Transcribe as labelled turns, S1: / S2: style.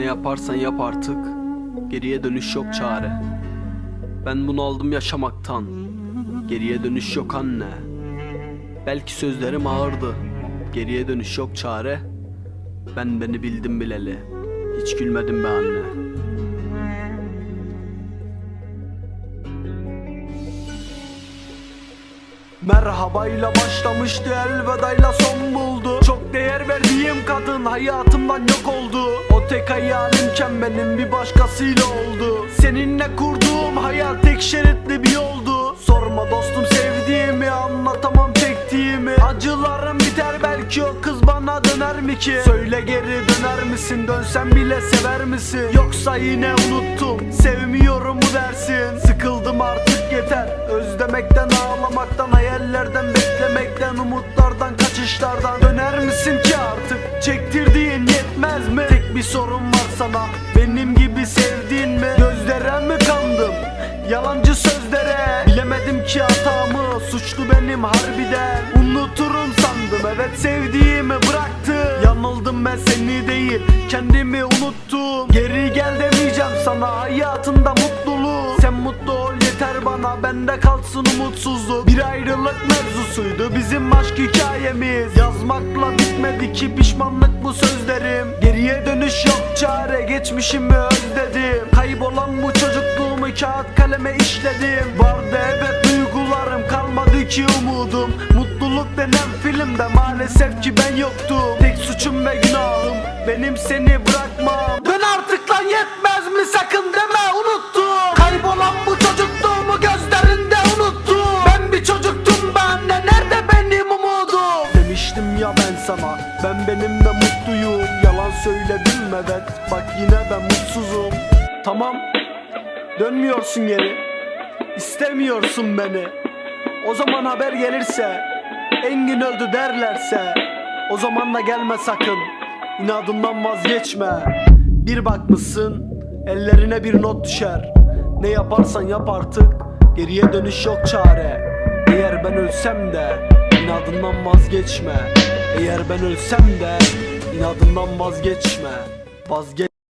S1: Ne yaparsan yap artık. Geriye dönüş yok çare. Ben bunu aldım yaşamaktan. Geriye dönüş yok anne. Belki sözlerim ağırdı. Geriye dönüş yok çare. Ben beni bildim bileli. Hiç gülmedim be anne Merhabayla başlamıştı elvedayla son buldu. Çok değer verdiğim kadın hayatımdan yok oldu. O tek hayalimken benim bir başkasıyla oldu. Seninle kurduğum hayal tek şeritli bir yoldu. Sorma dostum sevdiğimi anlatamam çektiğimi. Acılarım biter belki o kız bana döner mi ki? Söyle geri döner misin? Dönsem bile sever misin? Yoksa yine unuttum sevmiyorum mu dersin. Sıkıldım artık yeter özlemekten ağlamaktan Hayallerden beklemekten umutlardan kaçışlardan. Döner misin ki artık? Çektirdiğin yetmez mi? Tek bir sorun var sana benim gibi sevdiğin mi? Gözlere mi kandım? Yalancı sözlere. Bilemedim ki hatamı Suçlu benim harbiden. Unuturum sandım evet sevdiğimi bıraktı Yanıldım ben seni değil Kendimi unuttum. Geri gel demeyeceğim sana Hayatında mutluluğu. Sen mutlu ol yeter bana Bende kalsın umutsuzluk. Bir ayrılık mevzusuydu bizim aşk hikayemiz. Yazmakla bitmedi ki pişmanlık bu sözlerim. Geriye dönüş yok çare Geçmişimi özledim. Kaybolan bu çocukluğumu kağıt kaleme işledim. Vardı evet duygularım kalmadı ki umudum Mutluluk denen filmde maalesef ki ben yoktum. Tek suçum ve günahım benim seni bırakmam. Dön artık lan yetmez mi? Sakın deme unuttum. Kaybolan bu çocukluğumu gözlerinde unuttum. Ben bir çocuktum ben de nerede benim umudum? Demiştim ya ben sana ben benimle mutluyum. Yalan söyledim evet bak yine ben mutsuzum. Tamam dönmüyorsun geri İstemiyorsun beni. O zaman haber gelirse Engin öldü derlerse O zaman da gelme sakın. İnadından vazgeçme. Bir bakmışsın Ellerine bir not düşer. Ne yaparsan yap artık Geriye dönüş yok çare. Eğer ben ölsem de inadından vazgeçme. Eğer ben ölsem de inadından vazgeçme. Vazgeç